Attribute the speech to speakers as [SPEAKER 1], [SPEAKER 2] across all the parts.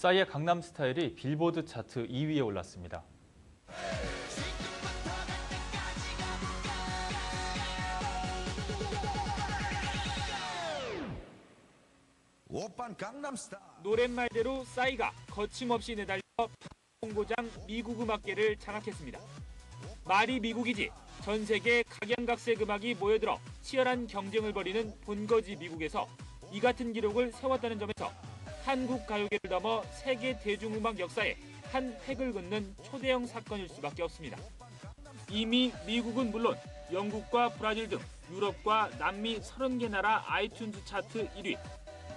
[SPEAKER 1] 싸이의 강남 스타일이 빌보드 차트 2위에 올랐습니다.
[SPEAKER 2] 노랫말대로 싸이가 거침없이 내달려 홍보장 미국 음악계를 장악했습니다. 말이 미국이지 전 세계 각양각색 음악이 모여들어 치열한 경쟁을 벌이는 본거지 미국에서 이 같은 기록을 세웠다는 점에서 한국 가요계를 넘어 세계 대중음악 역사에 한 획을 긋는 초대형 사건일 수밖에 없습니다. 이미 미국은 물론 영국과 브라질 등 유럽과 남미 30개 나라 아이튠즈 차트 1위,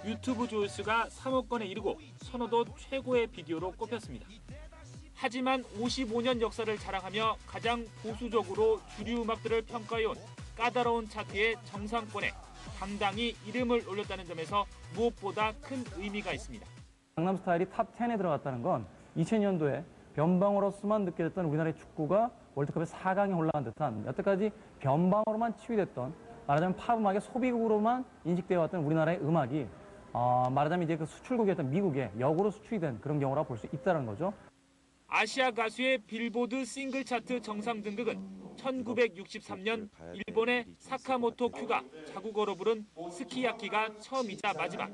[SPEAKER 2] 유튜브 조회수가 3억 건에 이르고 선호도 최고의 비디오로 꼽혔습니다. 하지만 55년 역사를 자랑하며 가장 보수적으로 주류 음악들을 평가해온 까다로운 차트의 정상권에 당당히 이름을 올렸다는 점에서 무엇보다 큰 의미가 있습니다.
[SPEAKER 3] 강남 스타일이 탑 10에 들어갔다는 건 2000년도에 변방으로서만 느껴졌던 우리나라의 축구가 월드컵의 4강에 올라간 듯한 여태까지 변방으로만 치유됐던 말하자면 팝 음악의 소비국으로만 인식되어 왔던 우리나라의 음악이 어, 말하자면 이제 그 수출국이었던 미국에 역으로 수출이 된 그런 경우라 볼수 있다는 거죠.
[SPEAKER 2] 아시아 가수의 빌보드 싱글 차트 정상 등극은 1963년 일본의 사카모토 큐가 자국어로 부른 스키야키가 처음이자 마지막.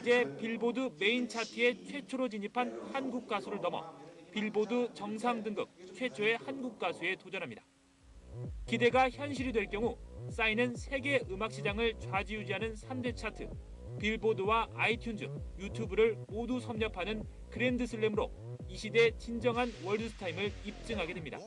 [SPEAKER 2] 이제 빌보드 메인 차트에 최초로 진입한 한국 가수를 넘어 빌보드 정상 등극 최초의 한국 가수에 도전합니다. 기대가 현실이 될 경우 싸이는 세계 음악 시장을 좌지우지하는 3대 차트 빌보드와 아이튠즈, 유튜브를 모두 섭렵하는 그랜드 슬램으로 이 시대 진정한 월드스타임을 입증하게 됩니다.